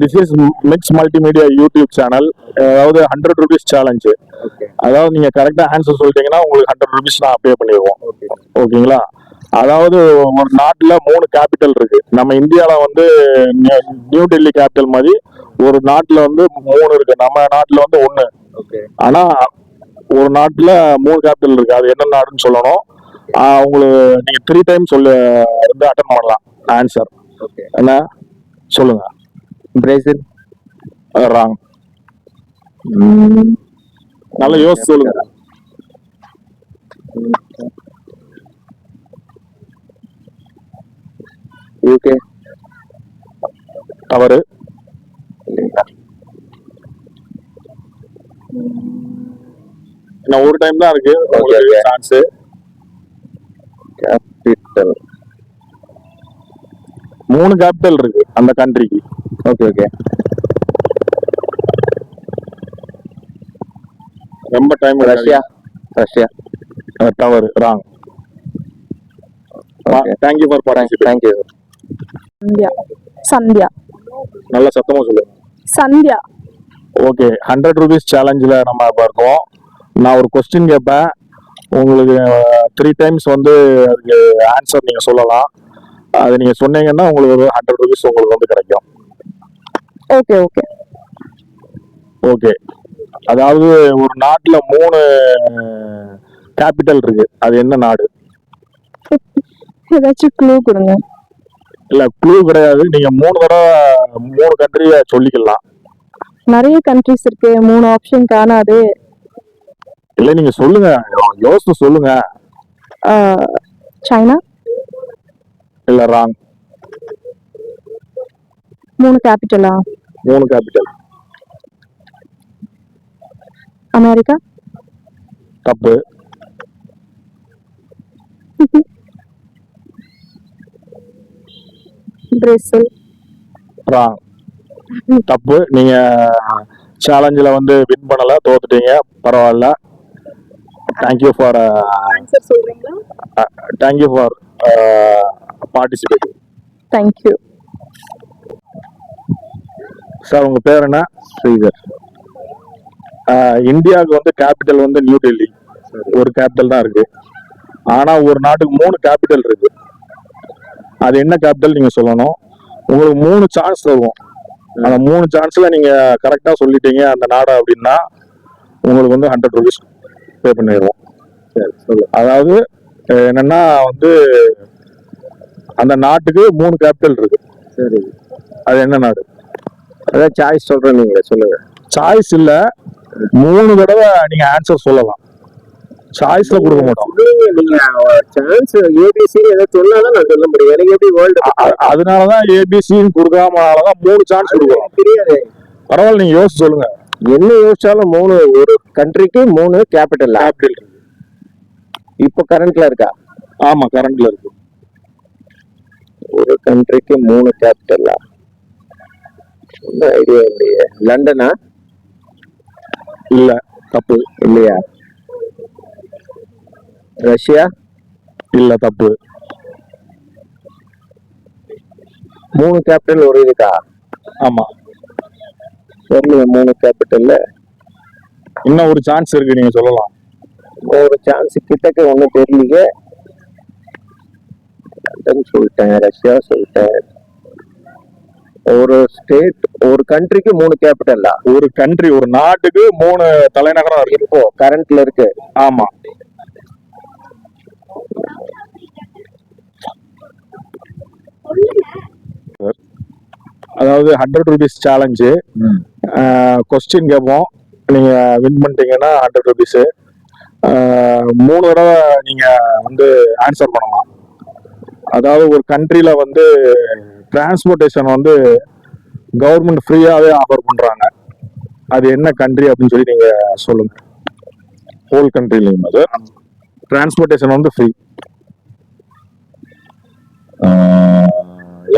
This is mix multimedia YouTube channel அதாவது hundred rupees challenge அதாவது நீங்க கரெக்டா ஆன்சர் சொல்லிட்டீங்கன்னா உங்களுக்கு ஹண்ட்ரட் ருபீஸ் நான் பே பண்ணிடுவோம். ஓகே ஓகேங்களா அதாவது ஒரு நாட்டுல மூணு கேபிட்டல் இருக்கு. நம்ம இந்தியால வந்து நியூ- டெல்லி கேபிட்டல் மாதிரி ஒரு நாட்டுல வந்து மூணு இருக்கு. நம்ம நாட்டுல வந்து ஓகே ஆனா ஒரு நாட்டுல மூணு கேபிட்டல் இருக்கு. அது என்ன நாடுன்னு சொல்லணும். உங்களுக்கு நீங்க த்ரீ டைம் சொல்லு வந்து அட்டன் பண்ணலாம். ஆன்சர் என்ன சொல்லுங்க. பிரேசில் ராங் நல்லா யோசிச்சு சொல்லுங்க. யூகே தவறு. இன்னும் ஒரு டைம் தான் இருக்கு. சான்ஸ் கேபிட்டல் மூணு கேபிட்டல் இருக்கு அந்த கண்ட்ரிக்கு ஓகே ஓகே ரொம்ப டைம் ரஷ்யா ரஷ்யா தவறு wrong Okay. Thank you for participate thank you Sandhya. Sandhya. நல்ல சத்தமா சொல்லுங்க சந்தியா. ஓகே ஹண்ட்ரட் ருபீஸ் சேலஞ்சில் நம்ம இப்போ இருக்கோம் நான் ஒரு கொஸ்டின் கேட்பேன். உங்களுக்கு த்ரீ டைம்ஸ் வந்து அதுக்கு ஆன்சர் நீங்கள் சொல்லலாம். அது நீங்கள் சொன்னீங்கன்னா உங்களுக்கு ஒரு ஹண்ட்ரட் ருபீஸ் உங்களுக்கு வந்து கிடைக்கும். ஓகே ஓகே ஓகே அதாவது ஒரு நாட்டில் மூணு கேபிட்டல் இருக்கு. அது என்ன நாடு? ஏதாச்சும் க்ளூ கொடுங்க. இல்லை க்ளூ கிடையாது. நீங்கள் மூணு தடவை மூணு கண்ட்ரியை சொல்லிக்கலாம். நிறைய கண்ட்ரிஸ் இருக்கு. மூணு ஆப்ஷன் காணாது. இல்லை நீங்கள் சொல்லுங்க. யோசிச்சு சொல்லுங்க. சைனா? இல்லை ராங் மூணு கேபிட்டலா மூணு கேபிட்டல் அமெரிக்கா? தப்பு. பிரேசில். ராங் தப்பு. நீங்க சேலஞ்சில் வந்து வின் பண்ணல தோத்துட்டீங்க. பரவாயில்ல. Thank you for thank you for participating thank you sir உங்க பேர் என்ன? ஸ்ரீதர். இந்தியாவுக்கு வந்து கேபிட்டல் வந்து நியூ டெல்லி ஒரு கேபிட்டல் தான் இருக்கு. ஆனா ஒரு நாட்டுக்கு மூணு கேபிட்டல் இருக்கு. அது என்ன கேபிட்டல் நீங்க சொல்லணும்? உங்களுக்கு மூணு சான்ஸ் தருவோம். அந்த மூணு சான்ஸ்ல நீங்க கரெக்டா சொல்லிட்டீங்க அந்த நாடு அப்படின்னா உங்களுக்கு வந்து ஹண்ட்ரட் ருபீஸ் பே பண்ணிடுவோம். அதாவது என்னன்னா வந்து அந்த நாட்டுக்கு மூணு கேபிட்டல் இருக்கு. சரி. அது என்ன நாடு? அதான் சாய்ஸ் சொல்றேன் நீங்களே சொல்லுங்க. சாய்ஸ் இல்ல. மூணு தடவை நீங்க ஆன்சர் சொல்லலாம். சாய்ஸ்ல கொடுக்க மாட்டோம். நீங்க சான்ஸ் ஏபிசி ஏதோ சொன்னாதான் நான் சொல்ல முடியும். எனக்கு எப்படி வேர்ல்டு அ- அ- அதனாலதான் ஏபிசின்னு கொடுக்காமனாலதான் மூணு சான்ஸ் கொடுக்குறோம். தெரியாது. பரவாயில்ல நீங்க யோசிச்சு சொல்லுங்க. என்ன யோசிச்சாலும் மூணு ஒரு கண்ட்ரிக்கு மூணு கேபிட்டல் கேபிட்டல் இப்போ கரண்ட்ல இருக்கா? ஆமா கரண்ட்ல இருக்கு. ஒரு கண்ட்ரிக்கு மூணு கேபிட்டலா ஒன்றும் ஐடியா இல்லையே. லண்டனா? இல்ல தப்பு. இல்லையா? ரஷ்யா? இல்ல தப்பு. மூணு கேபிட்டல் ஒரு இருக்கா ஆமா. தெரியல மூணு கேபிட்டல்ல இன்னும் ஒரு சான்ஸ் இருக்கு நீங்க சொல்லலாம். ஒரு சான்ஸ் கிட்டக்க ஒன்றும் தெரியலையே. லண்டன் சொல்லிட்டேன் ரஷ்யா சொல்லிட்டேன் ஒரு ஸ்டேட் ஒரு கண்ட்ரிக்கு மூணு கேபிட்டலா ஒரு கண்ட்ரி ஒரு நாட்டுக்கு மூணு தலைநகரம் இருக்கு. இப்போ கரண்ட்ல இருக்கு. ஆமா. அதாவது ஹண்ட்ரட் ருபீஸ் சேலஞ்சு கொஸ்டின் கேட்போம் நீங்க வின் பண்ணிட்டீங்கன்னா ஹண்ட்ரட் ருபீஸ் மூணு தடவை நீங்க வந்து ஆன்சர் பண்ணலாம். அதாவது ஒரு கண்ட்ரில வந்து டிரான்ஸ்போர்ட்டேஷன் வந்து கவர்மெண்ட் ஃப்ரீயாவே ஆஃபர் பண்றாங்க. அது என்ன கண்ட்ரி அப்படின்னு சொல்லி நீங்க சொல்லுங்க. ஹோல் கண்ட்ரிலையும் அது. டிரான்ஸ்போர்ட்டேஷன் வந்து ஃப்ரீ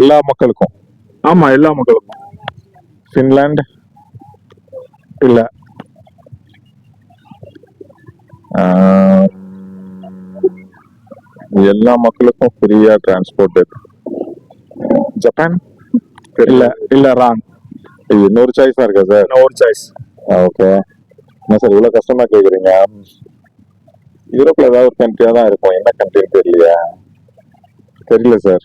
எல்லா மக்களுக்கும். ஆமா எல்லா மக்களுக்கும். ஃபின்லாண்ட் இல்லை. எல்லா மக்களுக்கும் ஃப்ரீயா டிரான்ஸ்போர்ட் ஜப்பான் இல்ல இல்ல ராங் இன்னொரு சாய்ஸ் இருக்கா சார் ஒரு சாய்ஸ் ஓகே என்ன சார் இவ்வளவு கஷ்டமா கேக்குறீங்க? யூரோப்ல ஏதாவது ஒரு கண்ட்ரியா தான் இருக்கும். என்ன கண்ட்ரின்னு தெரியலையா. தெரியல சார்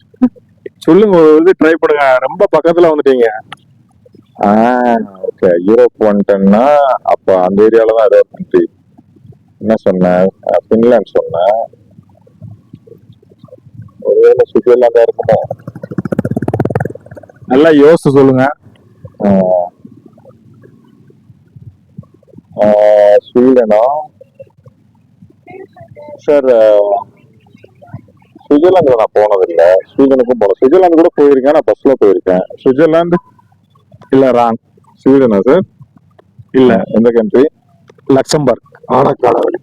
சொல்லுங்க ஒரு இது ட்ரை பண்ணுங்க. ரொம்ப பக்கத்துல வந்துட்டீங்க. ஓகே யூரோப் வந்துட்டேன்னா அப்ப அந்த ஏரியால தான் ஏதோ ஒரு கண்ட்ரி என்ன சொன்னேன்? ஃபின்லாண்ட் சொன்னேன். ஒருவேளை சுவிட்சர்லாந்தா இருக்குமோ? நல்லா யோசிச்சு சொல்லுங்க. ஸ்வீடனா? சார் சுவிட்சர்லாந்து நான் போனதில்லை. ஸ்வீடனுக்கும் போனேன். சுவிட்சர்லாந்து கூட போயிருக்கேன் நான் பஸ்ல போயிருக்கேன். சுவிட்சர்லாந்து இல்ல ராங். ஸ்வீடனா சார்? இல்ல எந்த கண்ட்ரி லக்சம்பர்க். ஆனா கடவுள்